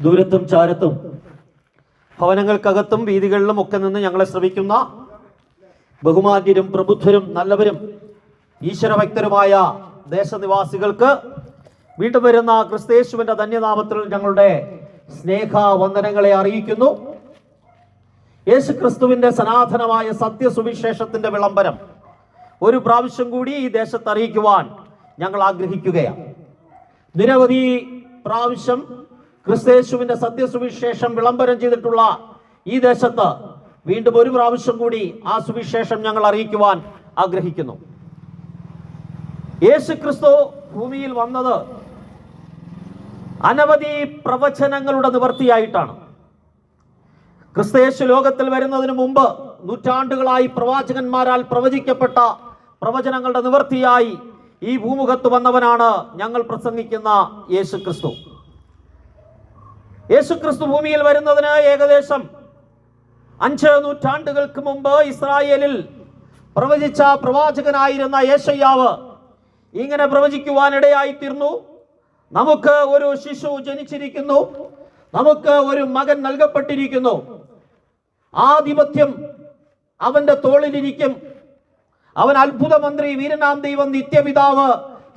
ദൂരത്തും ചാരത്തും. ഭവനങ്ങൾക്കകത്തും വീതികളിലും ഒക്കെ നിന്ന് ഞങ്ങളെ ശ്രമിക്കുന്ന ബഹുമാന്യരും പ്രബുദ്ധരും നല്ലവരും ഈശ്വരഭക്തരുമായ ദേശനിവാസികൾക്ക് വീണ്ടും വരുന്ന ക്രിസ്തേശുവിന്റെ ധന്യനാമത്തിൽ ഞങ്ങളുടെ സ്നേഹ വന്ദനങ്ങളെ അറിയിക്കുന്നു. യേശു ക്രിസ്തുവിന്റെ സനാതനമായ സത്യസുവിശേഷത്തിന്റെ വിളംബരം ഒരു പ്രാവശ്യം കൂടി ഈ ദേശത്ത് അറിയിക്കുവാൻ ഞങ്ങൾ ആഗ്രഹിക്കുകയാണ്. നിരവധി പ്രാവശ്യം ക്രിസ്തേശുവിന്റെ സത്യസുവിശേഷം വിളംബരം ചെയ്തിട്ടുള്ള ഈ ദേശത്ത് വീണ്ടും ഒരു പ്രാവശ്യം കൂടി ആ സുവിശേഷം ഞങ്ങൾ അറിയിക്കുവാൻ ആഗ്രഹിക്കുന്നു. യേശു ക്രിസ്തു ഭൂമിയിൽ വന്നത് അനവധി പ്രവചനങ്ങളുടെ നിവർത്തിയായിട്ടാണ്. ക്രിസ്തയേശു ലോകത്തിൽ വരുന്നതിന് മുമ്പ് നൂറ്റാണ്ടുകളായി പ്രവാചകന്മാരാൽ പ്രവചിക്കപ്പെട്ട പ്രവചനങ്ങളുടെ നിവർത്തിയായി ഈ ഭൂമുഖത്ത് വന്നവനാണ് ഞങ്ങൾ പ്രസംഗിക്കുന്ന യേശു ക്രിസ്തു യേശു ക്രിസ്തു ഭൂമിയിൽ വരുന്നതിന് ഏകദേശം അഞ്ച് നൂറ്റാണ്ടുകൾക്ക് മുമ്പ് ഇസ്രായേലിൽ പ്രവചിച്ച പ്രവാചകനായിരുന്ന യേശയ്യാവ് ഇങ്ങനെ പ്രവചിക്കുവാനിടയായി തീർന്നു നമുക്ക് ഒരു ശിശു ജനിച്ചിരിക്കുന്നു. നമുക്ക് ഒരു മകൻ നൽകപ്പെട്ടിരിക്കുന്നു. ആധിപത്യം അവന്റെ തോളിലിരിക്കും. അവൻ അത്ഭുത മന്ത്രി വീരനാം ദൈവം നിത്യപിതാവ്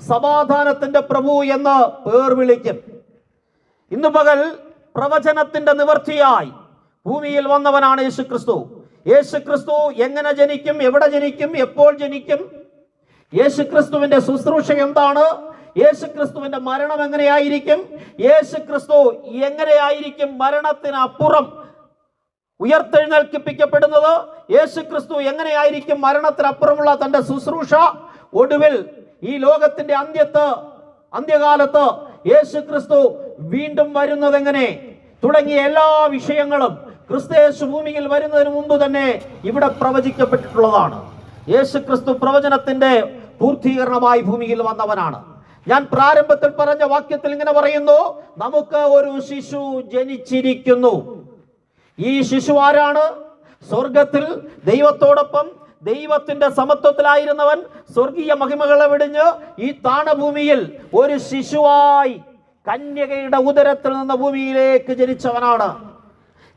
സമാധാനത്തിന്റെ പ്രഭു എന്ന് പേർ വിളിക്കും. ഇന്ന് പകൽ പ്രവചനത്തിന്റെ നിവർത്തിയായി ഭൂമിയിൽ വന്നവനാണ് യേശു ക്രിസ്തു യേശു ക്രിസ്തു എങ്ങനെ ജനിക്കും എവിടെ ജനിക്കും എപ്പോൾ ജനിക്കും? യേശു ക്രിസ്തുവിന്റെ ശുശ്രൂഷ എന്താണ്? യേശു ക്രിസ്തുവിന്റെ മരണം എങ്ങനെയായിരിക്കും? യേശു ക്രിസ്തു എങ്ങനെയായിരിക്കും മരണത്തിനപ്പുറം ഉയർത്തെഴുന്നേൽക്കിപ്പിക്കപ്പെടുന്നത് യേശു ക്രിസ്തു എങ്ങനെയായിരിക്കും മരണത്തിനപ്പുറമുള്ള തന്റെ ശുശ്രൂഷ? ഒടുവിൽ ഈ ലോകത്തിന്റെ അന്ത്യത്ത് അന്ത്യകാലത്ത് യേശു ക്രിസ്തു വീണ്ടും വരുന്നത് എങ്ങനെ തുടങ്ങിയ എല്ലാ വിഷയങ്ങളും ക്രിസ്തയേശു ഭൂമിയിൽ വരുന്നതിന് മുമ്പ് തന്നെ ഇവിടെ പ്രവചിക്കപ്പെട്ടിട്ടുള്ളതാണ്. യേശു ക്രിസ്തു പ്രവചനത്തിന്റെ പൂർത്തീകരണമായി ഭൂമിയിൽ വന്നവനാണ്. ഞാൻ പ്രാരംഭത്തിൽ പറഞ്ഞ വാക്യത്തിൽ ഇങ്ങനെ പറയുന്നു നമുക്ക് ഒരു ശിശു ജനിച്ചിരിക്കുന്നു. ഈ ശിശു ആരാണ്? സ്വർഗത്തിൽ ദൈവത്തോടൊപ്പം ദൈവത്തിന്റെ സമത്വത്തിലായിരുന്നവൻ സ്വർഗീയ മഹിമകളെ വിടിഞ്ഞ് ഈ താണഭൂമിയിൽ ഒരു ശിശുവായി കന്യകയുടെ ഉദരത്തിൽ നിന്ന് ഭൂമിയിലേക്ക് ജനിച്ചവനാണ്.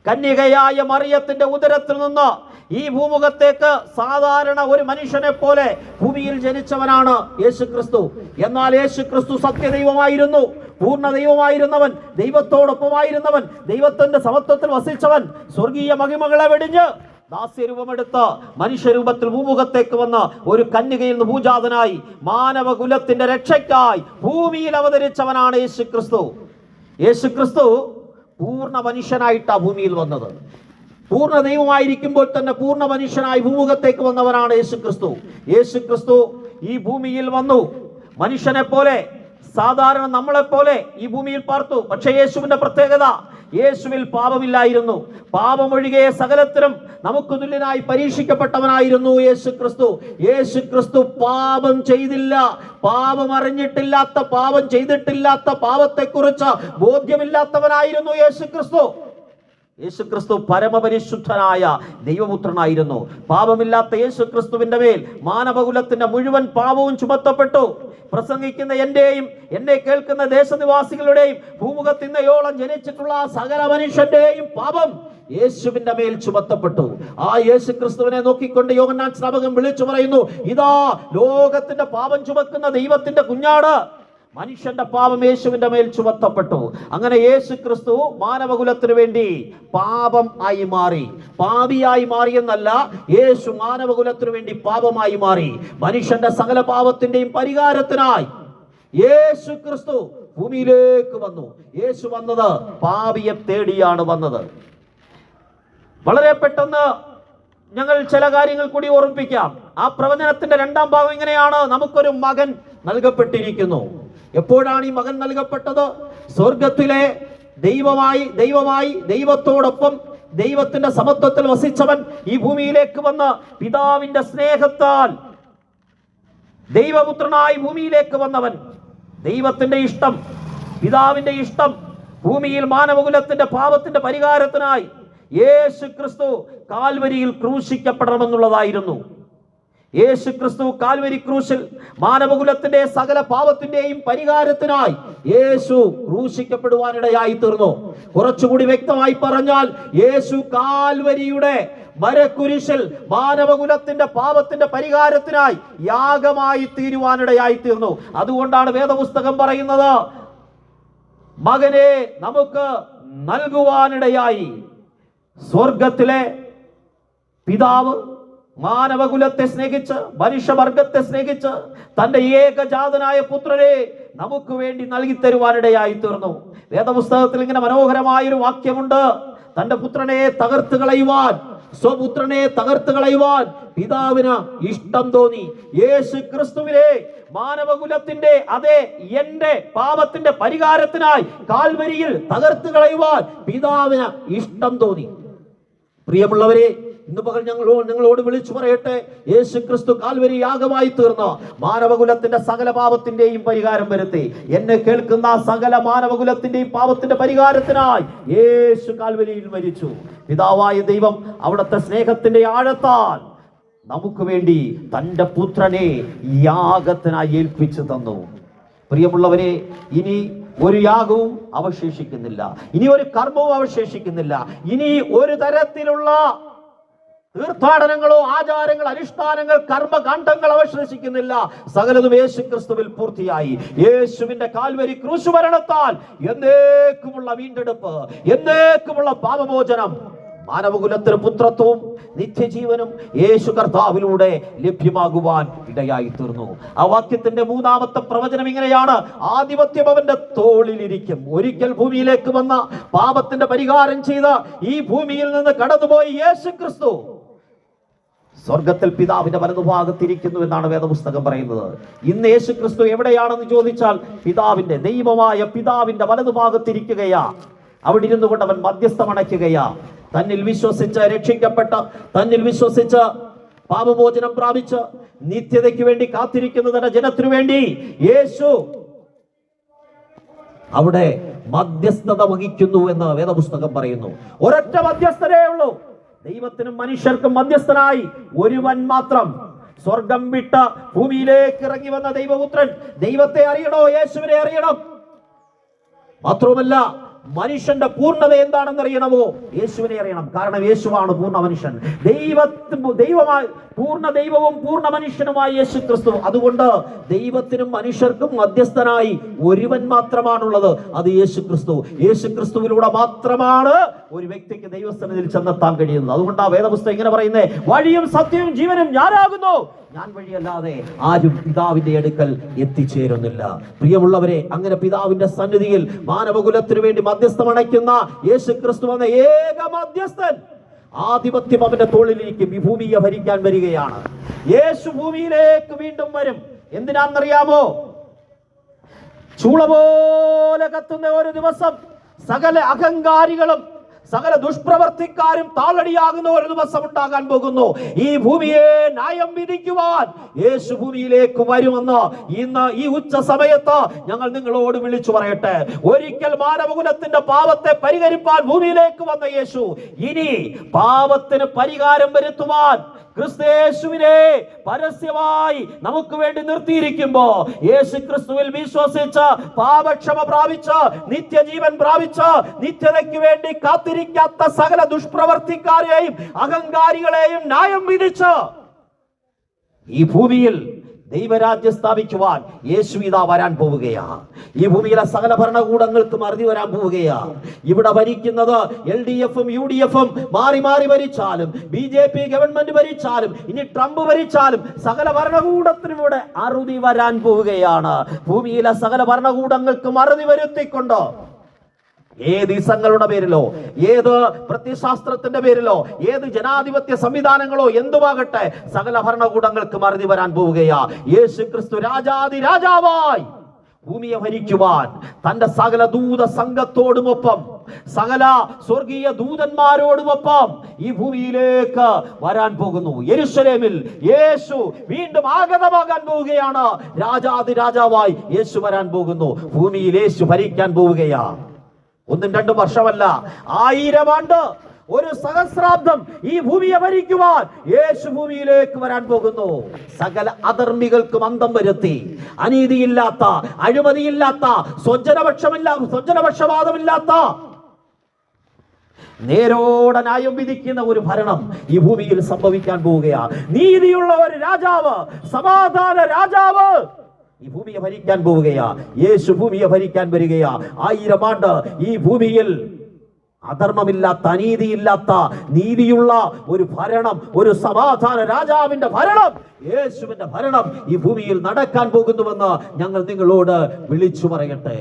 കന്യകയായ മറിയത്തിന്റെ ഉദരത്തിൽ നിന്ന് ഈ ഭൂമുഖത്തേക്ക് സാധാരണ ഒരു മനുഷ്യനെ പോലെ ഭൂമിയിൽ ജനിച്ചവനാണ് യേശു ക്രിസ്തു എന്നാൽ യേശു ക്രിസ്തു സത്യദൈവമായിരുന്നു പൂർണ ദൈവമായിരുന്നവൻ ദൈവത്തോടൊപ്പമായിരുന്നവൻ ദൈവത്തിന്റെ സമത്വത്തിൽ വസിച്ചവൻ സ്വർഗീയ മഹിമകളെ വെടിഞ്ഞ് ദാസ്യരൂപമെടുത്ത് മനുഷ്യരൂപത്തിൽ ഭൂമുഖത്തേക്ക് വന്ന് ഒരു കന്യകയിൽ നിന്ന് ഭൂജാതനായി മാനവകുലത്തിന്റെ രക്ഷയ്ക്കായി ഭൂമിയിൽ അവതരിച്ചവനാണ് യേശു ക്രിസ്തു യേശു ക്രിസ്തു പൂർണ മനുഷ്യനായിട്ടാ ഭൂമിയിൽ വന്നത്. പൂർണ ദൈവമായിരിക്കുമ്പോൾ തന്നെ പൂർണ മനുഷ്യനായി ഭൂമുഖത്തേക്ക് വന്നവനാണ് യേശു ക്രിസ്തു യേശു ക്രിസ്തു ഈ ഭൂമിയിൽ വന്നു. മനുഷ്യനെ പോലെ സാധാരണ നമ്മളെ പോലെ ഈ ഭൂമിയിൽ പാർത്തു. പക്ഷേ യേശുവിന്റെ പ്രത്യേകത യേശുവിൽ പാപമില്ലായിരുന്നു. പാപമൊഴികെ സകലത്തിലും നമുക്ക് തുല്യനായി പരീക്ഷിക്കപ്പെട്ടവനായിരുന്നു യേശു ക്രിസ്തു യേശു ക്രിസ്തു പാപം ചെയ്തില്ല. പാപം അറിഞ്ഞിട്ടില്ലാത്ത പാപം ചെയ്തിട്ടില്ലാത്ത പാപത്തെക്കുറിച്ച് ബോധ്യമില്ലാത്തവനായിരുന്നു യേശു ക്രിസ്തു യേശു ക്രിസ്തു പരമപരിശുദ്ധനായ ദൈവപുത്രനായിരുന്നു. പാപമില്ലാത്ത യേശുക്രിസ്തുവിന്റെ മേൽ മാനവകുലത്തിന്റെ മുഴുവൻ പാപവും ചുമത്തപ്പെട്ടു. പ്രസംഗിക്കുന്ന എന്റെയും എന്നെ കേൾക്കുന്ന ദേശനിവാസികളുടെയും ഭൂമുഖത്തിന്നയോളം ജനിച്ചിട്ടുള്ള സകല മനുഷ്യന്റെയും പാപം യേശുവിന്റെ മേൽ ചുമത്തപ്പെട്ടു. ആ യേശു ക്രിസ്തുവിനെ നോക്കിക്കൊണ്ട് യോഗനാൻ സ്നാപകൻ വിളിച്ചു പറയുന്നു ഇതാ ലോകത്തിന്റെ പാപം ചുമക്കുന്ന ദൈവത്തിന്റെ കുഞ്ഞാട്. മനുഷ്യന്റെ പാപം യേശുവിന്റെ മേൽ ചുമത്തപ്പെട്ടു. അങ്ങനെ യേശു ക്രിസ്തു മാനവകുലത്തിനു വേണ്ടി പാപം ആയി മാറി. പാപിയായി മാറിയെന്നല്ല യേശു മാനവകുലത്തിനു വേണ്ടി പാപമായി മാറി. മനുഷ്യന്റെ സകല പാപത്തിന്റെയും പരിഹാരത്തിനായി യേശു ക്രിസ്തു ഭൂമിയിലേക്ക് വന്നു. യേശു വന്നത് പാപിയെ തേടിയാണ് വന്നത്. വളരെ പെട്ടെന്ന് ഞങ്ങൾ ചില കാര്യങ്ങൾ കൂടി ഓർമ്മിപ്പിക്കാം. ആ പ്രവചനത്തിന്റെ രണ്ടാം ഭാഗം ഇങ്ങനെയാണ്. നമുക്കൊരു മകൻ നൽകപ്പെട്ടിരിക്കുന്നു. എപ്പോഴാണ് ഈ മകൻ നൽകപ്പെട്ടത്? സ്വർഗത്തിലെ ദൈവമായി ദൈവമായി ദൈവത്തോടൊപ്പം ദൈവത്തിന്റെ സമത്വത്തിൽ വസിച്ചവൻ ഈ ഭൂമിയിലേക്ക് വന്ന് പിതാവിന്റെ സ്നേഹത്താൽ ദൈവപുത്രനായി ഭൂമിയിലേക്ക് വന്നവൻ. ദൈവത്തിന്റെ ഇഷ്ടം പിതാവിന്റെ ഇഷ്ടം ഭൂമിയിൽ മാനവകുലത്തിന്റെ പാപത്തിന്റെ പരിഹാരത്തിനായി യേശു ക്രിസ്തു കാൽവരിയിൽ ക്രൂശിക്കപ്പെടണമെന്നുള്ളതായിരുന്നു. യേശു ക്രിസ്തു കാൽവരി ക്രൂശിൽ മാനവകുലത്തിന്റെ സകല പാപത്തിന്റെയും പരിഹാരത്തിനായി യേശു ക്രൂശിക്കപ്പെടുവാനിടയായി തീർന്നു കുറച്ചുകൂടി വ്യക്തമായി പറഞ്ഞാൽ യേശു കാൽവരിയുടെ മരക്കുരിശിൽ മാനവകുലത്തിന്റെ പാപത്തിന്റെ പരിഹാരത്തിനായി യാഗമായി തീരുവാനിടയായി തീർന്നു അതുകൊണ്ടാണ് വേദപുസ്തകം പറയുന്നത് മകനെ നമുക്ക് നൽകുവാനിടയായി. സ്വർഗത്തിലെ പിതാവ് മാനവകുലത്തെ സ്നേഹിച്ച് മനുഷ്യവർഗത്തെ സ്നേഹിച്ച് തന്റെ ഏകജാതനായ പുത്രനെ നമുക്ക് വേണ്ടി നൽകി തരുവാനിടയായി തീർന്നു. വേദപുസ്തകത്തിൽ ഇങ്ങനെ മനോഹരമായൊരു വാക്യമുണ്ട്. തന്റെ പുത്രനെ തകർത്ത് കളയുവാൻ സ്വപുത്രനെ തകർത്ത് കളയുവാൻ പിതാവിന് ഇഷ്ടം തോന്നി. യേശു ക്രിസ്തുവിനെ മാനവകുലത്തിന്റെ അതെ എന്റെ പാപത്തിന്റെ പരിഹാരത്തിനായി കാൽവരിയിൽ തകർത്ത് കളയുവാൻ പിതാവിന് ഇഷ്ടം തോന്നി. പ്രിയമുള്ളവരെ ഇന്ന് പകൽ ഞങ്ങളോ നിങ്ങളോട് വിളിച്ചു പറയട്ടെ. യേശു ക്രിസ്തു കാൽവരി യാഗമായി തീർന്ന മാനവകുലത്തിന്റെ സകല പാപത്തിന്റെയും പരിഹാരം വരുത്തി. എന്നെ കേൾക്കുന്ന സകല മാനവകുലത്തിന്റെയും പാപത്തിന്റെ പരിഹാരത്തിനായി യേശു കാൽവരിയിൽ മരിച്ചു. പിതാവായ ദൈവം അവിടുത്തെ സ്നേഹത്തിന്റെ ആഴത്താൽ നമുക്ക് വേണ്ടി തന്റെ പുത്രനെ യാഗത്തിനായി ഏൽപ്പിച്ചു തന്നു. പ്രിയമുള്ളവരെ ഇനി ഒരു യാഗവും അവശേഷിക്കുന്നില്ല. ഇനി ഒരു കർമ്മവും അവശേഷിക്കുന്നില്ല. ഇനി ഒരു തരത്തിലുള്ള തീർത്ഥാടനങ്ങളോ ആചാരങ്ങൾ അനുഷ്ഠാനങ്ങൾ കർമ്മകാണ്ഡങ്ങൾ അവശേഷിക്കുന്നില്ല. സകലതും യേശു ക്രിസ്തുവിൽ പൂർത്തിയായി. യേശുവിന്റെ കാൽവരി ക്രൂശുമരണത്താൽ എന്നേക്കുമുള്ള വീണ്ടെടുപ്പ് എന്നേക്കുമുള്ള പാപമോചനം മാനവകുലത്തിന് പുത്രത്വവും നിത്യജീവനും യേശു കർത്താവിലൂടെ ലഭ്യമാകുവാൻ ഇടയായി തീർന്നു ആ വാക്യത്തിന്റെ മൂന്നാമത്തെ പ്രവചനം ഇങ്ങനെയാണ്. ആധിപത്യം അവന്റെ തോളിലിരിക്കും. ഒരിക്കൽ ഭൂമിയിലേക്ക് വന്ന പാപത്തിന്റെ പരിഹാരം ചെയ്ത ഈ ഭൂമിയിൽ നിന്ന് കടന്നുപോയി യേശു ക്രിസ്തു സ്വർഗത്തിൽ പിതാവിന്റെ വലതുഭാഗത്തിരിക്കുന്നു എന്നാണ് വേദപുസ്തകം പറയുന്നത്. ഇന്ന് യേശു ക്രിസ്തു എവിടെയാണെന്ന് ചോദിച്ചാൽ പിതാവിന്റെ ദൈവമായ പിതാവിന്റെ വലതുഭാഗത്തിരിക്കുകയാ. അവിടെ ഇരുന്നു കൊണ്ട് അവൻ മധ്യസ്ഥം അണയ്ക്കുകയാ. തന്നിൽ വിശ്വസിച്ച് രക്ഷിക്കപ്പെട്ട തന്നിൽ വിശ്വസിച്ച് പാപമോചനം പ്രാപിച്ച് നിത്യതയ്ക്ക് വേണ്ടി കാത്തിരിക്കുന്ന തന്റെ ജനത്തിനു വേണ്ടി യേശു അവിടെ മധ്യസ്ഥത വഹിക്കുന്നു എന്ന് വേദപുസ്തകം പറയുന്നു. ഒരൊറ്റ മധ്യസ്ഥരേ ഉള്ളൂ. ദൈവത്തിനും മനുഷ്യർക്കും മധ്യസ്ഥനായി ഒരുവൻ മാത്രം. സ്വർഗം വിട്ട ഭൂമിയിലേക്ക് ഇറങ്ങി വന്ന ദൈവപുത്രൻ ദൈവത്തെ അറിയണോ? യേശുവിനെ അറിയണം. മാത്രവുമല്ല മനുഷ്യന്റെ പൂർണത എന്താണെന്ന് അറിയണമോ യേശുവിനെ അറിയണം. കാരണം യേശുവാണ് പൂർണ മനുഷ്യൻ. ദൈവ ദൈവമായി പൂർണ ദൈവവും പൂർണ മനുഷ്യനുമായ യേശു ക്രിസ്തു അതുകൊണ്ട് ദൈവത്തിനും മനുഷ്യർക്കും മധ്യസ്ഥനായി ഒരുവൻ മാത്രമാണുള്ളത്. അത് യേശു ക്രിസ്തു യേശു ക്രിസ്തുവിലൂടെ മാത്രമാണ് ഒരു വ്യക്തിക്ക് ദൈവസ്ഥാനത്തിൽ ചെന്നെത്താൻ കഴിയുന്നത്. അതുകൊണ്ട് ആ വേദപുസ്തകം ഇങ്ങനെ പറയുന്നത് വഴിയും സത്യവും ജീവനും ഞാനാകുന്നു. ഞാൻ വഴിയല്ലാതെ ആരും പിതാവിന്റെ അടുക്കൽ എത്തിച്ചേരുന്നില്ല. പ്രിയമുള്ളവരെ അങ്ങനെ പിതാവിന്റെ സന്നിധിയിൽ മാനവകുലത്തിനു വേണ്ടി മധ്യസ്ഥം അണയ്ക്കുന്ന യേശു ക്രിസ്തു എന്ന ഏക മധ്യസ്ഥൻ ആധിപത്യം അവന്റെ തോളിലേക്ക് ഈ ഭൂമിയെ ഭരിക്കാൻ വരികയാണ്. യേശു ഭൂമിയിലേക്ക് വീണ്ടും വരും. എന്തിനാണെന്നറിയാമോ? ചൂള പോലെ കത്തുന്ന ഒരു ദിവസം സകല അഹങ്കാരികളും സകല ദുഷ്പ്രവർത്തിക്കാരും താളടിയാകുന്ന ഒരു ദിവസം ഉണ്ടാകാൻ പോകുന്നു. ഈ ഭൂമിയെ ന്യായം വിധിക്കുവാൻ യേശു ഭൂമിയിലേക്ക് വരുമെന്ന് ഇന്ന് ഈ ഉച്ച സമയത്ത് ഞങ്ങൾ നിങ്ങളോട് വിളിച്ചു പറയട്ടെ. ഒരിക്കൽ മാനവകുലത്തിന്റെ പാപത്തെ പരിഹരിപ്പാൻ ഭൂമിയിലേക്ക് വന്ന യേശു ഇനി പാപത്തിന് പരിഹാരം വരുത്തുവാൻ ക്രിസ്തയേശുവിനെ പരസ്യമായി നമുക്ക് വേണ്ടി നിർത്തിയിരിക്കുമ്പോ യേശു ക്രിസ്തുവിൽ വിശ്വസിച്ച് പാപക്ഷമ പ്രാപിച്ച നിത്യജീവൻ പ്രാപിച്ച നിത്യതയ്ക്ക് വേണ്ടി കാത്തിരിക്കാത്ത സകല ദുഷ്പ്രവർത്തിക്കാരെയും അഹങ്കാരികളെയും ന്യായം വിധിച്ച് ഈ ഭൂമിയിൽ ദൈവരാജ്യം സ്ഥാപിക്കുവാൻ യേശു ഇതാ വരാൻ പോവുകയാ ഈ ഭൂമിയിലെ സകല ഭരണകൂടങ്ങൾക്കും അറുതി വരാൻ പോവുകയാ ഇവിടെ ഭരിക്കുന്നത് എൽ ഡി എഫും യു ഡി എഫും മാറി മാറി ഭരിച്ചാലും ബി ജെ പി ഗവൺമെന്റ് ഭരിച്ചാലും ഇനി ട്രംപ് ഭരിച്ചാലും സകല ഭരണകൂടത്തിനും ഇവിടെ അറുതി വരാൻ പോവുകയാണ്. ഭൂമിയിലെ സകല ഭരണകൂടങ്ങൾക്കും അറുതി വരുത്തിക്കൊണ്ട്? ഏത് ഇസങ്ങളുടെ പേരിലോ? ഏത് പ്രത്യശാസ്ത്രത്തിന്റെ പേരിലോ? ഏത് ജനാധിപത്യ സംവിധാനങ്ങളോ? എന്തുമാകട്ടെ സകല ഭരണകൂടങ്ങൾക്ക് മറുതി വരാൻ പോവുകയാ. യേശു ക്രിസ്തു രാജാതി രാജാവായി. ഭൂമിയെ ഭരിക്കുവാൻ തന്റെ സകല ദൂത സംഘത്തോടുമൊപ്പം സകല സ്വർഗീയ ദൂതന്മാരോടുമൊപ്പം ഈ ഭൂമിയിലേക്ക് വരാൻ പോകുന്നു. യെരുശലേമിൽ യേശു വീണ്ടും ആഗതമാകാൻ പോവുകയാണ്. രാജാതി രാജാവായി യേശു വരാൻ പോകുന്നു. ഭൂമിയിൽ യേശു ഭരിക്കാൻ പോവുകയാണ് ഒന്നും രണ്ടും വർഷമല്ല ആയിരം ആണ്ട് ഒരു സഹസ്രാബ്ദം ഈ ഭൂമിയെ ഭരിക്കുവാൻ യേശു ഭൂമിയിലേക്ക് വരാൻ പോകുന്നു. സകല അധർമ്മികൾക്കും അന്തം വരുത്തി. അനീതിയില്ലാത്ത അഴിമതിയില്ലാത്ത സ്വജനപക്ഷമില്ല സ്വജനപക്ഷപാതമില്ലാത്ത നേരോടെ ന്യായം വിധിക്കുന്ന ഒരു ഭരണം ഈ ഭൂമിയിൽ സംഭവിക്കാൻ പോവുകയാ നീതിയുള്ള ഒരു രാജാവ് സമാധാന രാജാവ്. ഈ ഭൂമിയെ ഭരിക്കാൻ പോവുകയാ. യേശു ഭൂമിയെ ഭരിക്കാൻ വരികയാ. ആയിരം ആണ്ട് ഈ ഭൂമിയിൽ അധർമ്മമില്ലാത്ത അനീതിയില്ലാത്ത നീതിയുള്ള ഒരു ഭരണം ഒരു സമാധാന രാജാവിന്റെ ഭരണം യേശുവിന്റെ ഭരണം ഈ ഭൂമിയിൽ നടക്കാൻ പോകുന്നുവെന്ന് ഞങ്ങൾ നിങ്ങളോട് വിളിച്ചു പറയട്ടെ.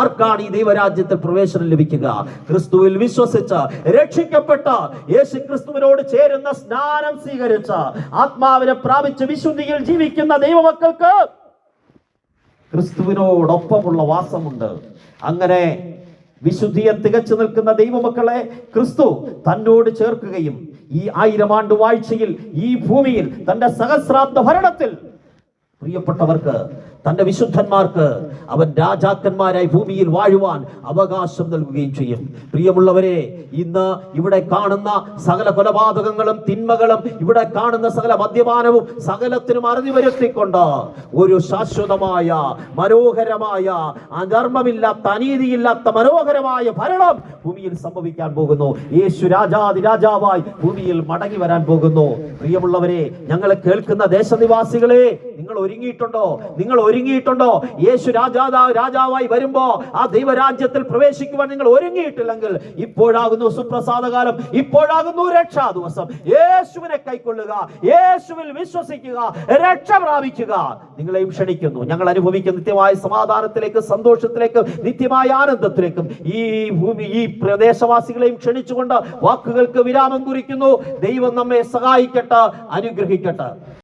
ആർക്കാണ് ഈ ദൈവരാജ്യത്തിൽ പ്രവേശനം ലഭിക്കുക? ക്രിസ്തുവിൽ വിശ്വസിച്ച് രക്ഷിക്കപ്പെട്ട യേശു ക്രിസ്തുവിനോട് ചേരുന്ന സ്നാനം സ്വീകരിച്ച ആത്മാവിനെ പ്രാപിച്ച് വിശുദ്ധിയിൽ ജീവിക്കുന്ന ദൈവമക്കൾക്ക് ക്രിസ്തുവിനോടൊപ്പമുള്ള വാസമുണ്ട്. അങ്ങനെ വിശുദ്ധിയെ തികച്ചു നിൽക്കുന്ന ദൈവമക്കളെ ക്രിസ്തു തന്നോട് ചേർക്കുകയും ഈ ആയിരം ആണ്ട് വാഴ്ചയിൽ ഈ ഭൂമിയിൽ തന്റെ സഹസ്രാബ്ദ ഭരണത്തിൽ പ്രിയപ്പെട്ടവർക്ക് തന്റെ വിശുദ്ധന്മാർക്ക് അവൻ രാജാക്കന്മാരായി ഭൂമിയിൽ വാഴുവാൻ അവകാശം നൽകുകയും ചെയ്യും. പ്രിയമുള്ളവരെ ഇന്ന് ഇവിടെ കാണുന്ന സകല കൊലപാതകങ്ങളും തിന്മകളും ഇവിടെ കാണുന്ന സകല മദ്യപാനവും സകലത്തിനും അറിഞ്ഞു വരുത്തിക്കൊണ്ട് ഒരു ശാശ്വതമായ മനോഹരമായ അധർമ്മമില്ലാത്ത അനീതിയില്ലാത്ത മനോഹരമായ ഭരണം ഭൂമിയിൽ സംഭവിക്കാൻ പോകുന്നു. യേശു രാജാതി രാജാവായി ഭൂമിയിൽ മടങ്ങി വരാൻ പോകുന്നു. പ്രിയമുള്ളവരെ ഞങ്ങൾ കേൾക്കുന്ന ദേശനിവാസികളെ നിങ്ങൾ ഒരുങ്ങിയിട്ടുണ്ടോ? നിങ്ങൾ ഒരുങ്ങിയിട്ടുണ്ടോ? യേശു രാജാ രാജാവായി വരുമ്പോ ആ ദൈവരാജ്യത്തിൽ പ്രവേശിക്കുവാൻ നിങ്ങൾ ഒരുങ്ങിയിട്ടില്ലെങ്കിൽ ഇപ്പോഴാകുന്നു സുപ്രസാദകാലം ഇപ്പോഴാകുന്നു രക്ഷാ ദിവസം യേശുവിനെ കൈക്കൊള്ളുക യേശുവിൽ വിശ്വസിക്കുക രക്ഷ പ്രാപിക്കുക. നിങ്ങളെയും ക്ഷണിക്കുന്നു. ഞങ്ങൾ അനുഭവിക്കുന്ന നിത്യമായ സമാധാനത്തിലേക്ക് സന്തോഷത്തിലേക്ക് നിത്യമായ ആനന്ദത്തിലേക്കും ഈ ഭൂമി ഈ പ്രദേശവാസികളെയും ക്ഷണിച്ചുകൊണ്ട് വാക്കുകൾക്ക് വിരാമം കുറിക്കുന്നു. ദൈവം നമ്മെ സഹായിക്കട്ടെ അനുഗ്രഹിക്കട്ടെ.